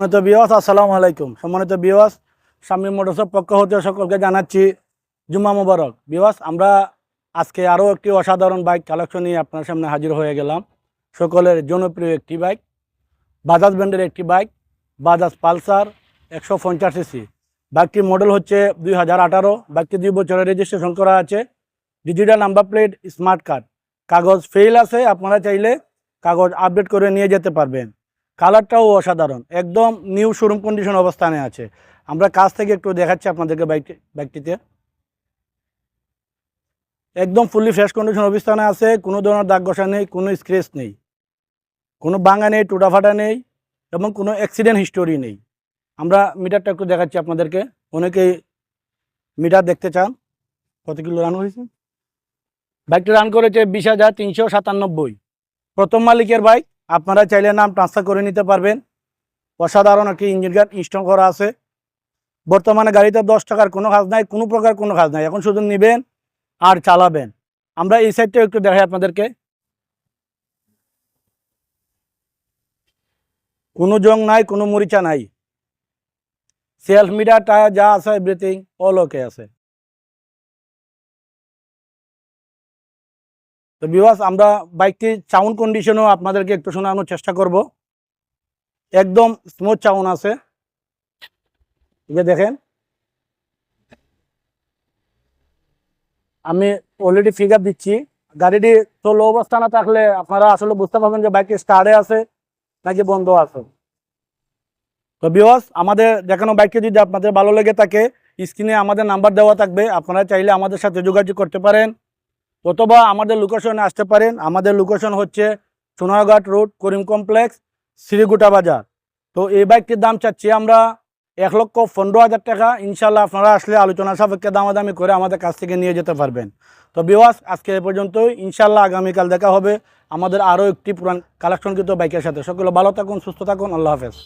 সম্মানিত বিওয়াস আসসালামু আলাইকুম। সম্মানিত বিওয়াস স্বামী মোটরসের পক্ষ হতে সকলকে জানাচ্ছি জুম্মা মুবারক। বিওয়াস আমরা আজকে আরও একটি অসাধারণ বাইক কালেকশন নিয়ে আপনার সামনে হাজির হয়ে গেলাম। সকলের জনপ্রিয় একটি বাইক বাজাজ ব্র্যান্ডের একটি বাইক বাজাজ পালসার একশো পঞ্চাশ সিসি বাইকটির মডেল হচ্ছে দুই হাজার আঠারো। বাইকটি দুই বছরের রেজিস্ট্রেশন করা আছে। Digital number plate smart card কাগজ ফেল আছে, আপনারা চাইলে কাগজ আপডেট করে নিয়ে যেতে পারবেন। কালারটাও অসাধারণ। একদম নিউ শোরুম কন্ডিশন অবস্থানে আছে। আমরা কাছ থেকে একটু দেখাচ্ছি আপনাদেরকে বাইকটি বাইকটিতে একদম ফুললি ফ্রেশ কন্ডিশন অবস্থানে আছে, কোনো ধরনের দাগ ঘষা নেই, কোনো স্ক্রেচ নেই। কোনো বাঙা নেই টুটা ফাটা নেই, এবং কোনো অ্যাক্সিডেন্ট হিস্টোরি নেই। আমরা মিটারটা একটু দেখাচ্ছি আপনাদেরকে। অনেকেই মিটার দেখতে চান। কত কিলো রান হয়েছে? বাইকটি রান করেছে বিশ হাজার তিনশো সাতানব্বই। প্রথম মালিকের বাইক আপনারা চাইলে নাম ট্রান্সফার করে নিতে পারবেন। অসাধারণ একটি ইঞ্জিন গার্ড ইনস্টল করা আছে। বর্তমানে গাড়িতে দশ টাকার কোনো কাজ নাই, কোনো প্রকার কোনো কাজ নাই। এখন শুধু নেবেন আর চালাবেন। আমরা এই সাইডটা একটু দেখাই আপনাদেরকে। কোনো জং নাই, কোনো মরিচা নাই। সেলফ মিটার টায়ার যা আছে এভরিথিং অল ওকে আছে। তো বিবাস আমরা বাইকটি চাউন কন্ডিশনও আপনাদেরকে একটু শোনানোর চেষ্টা করব। একদম স্মুথ চাউন আছে। যে দেখেন। আমি অলরেডি ফিগার দিচ্ছি। গাড়িটি তো লো অবস্থা না থাকলে আপনারা আসলে বুঝতে পারবেন যে বাইকটি স্টার্টে আছে নাকি বন্ধ আছে। তো বিওয়াস আমাদের দেখানো বাইকটি যদি আপনাদের ভালো লেগে থাকে স্ক্রিনে আমাদের নাম্বার দেওয়া থাকবে। আপনারা চাইলে আমাদের সাথে যোগাযোগ করতে পারেন। অথবা আমাদের লোকেশনে আসতে পারেন। আমাদের লোকেশন হচ্ছে সোনারঘাট রোড, করিম কমপ্লেক্স শ্রীগুটা বাজার। তো এই বাইকটির দাম চাচ্ছি আমরা এক লক্ষ পনেরো হাজার টাকা। ইনশাল্লাহ আপনারা আসলে আলোচনা সাপেক্ষে দামাদামি করে আমাদের কাছ থেকে নিয়ে যেতে পারবেন। তো বিওয়াস আজকে এ পর্যন্তই। ইনশাল্লাহ আগামীকাল দেখা হবে আমাদের আরও একটি পুরান কালেকশনকৃত বাইকের সাথে। সকলে ভালো থাকুন, সুস্থ থাকুন। আল্লাহ হাফেজ।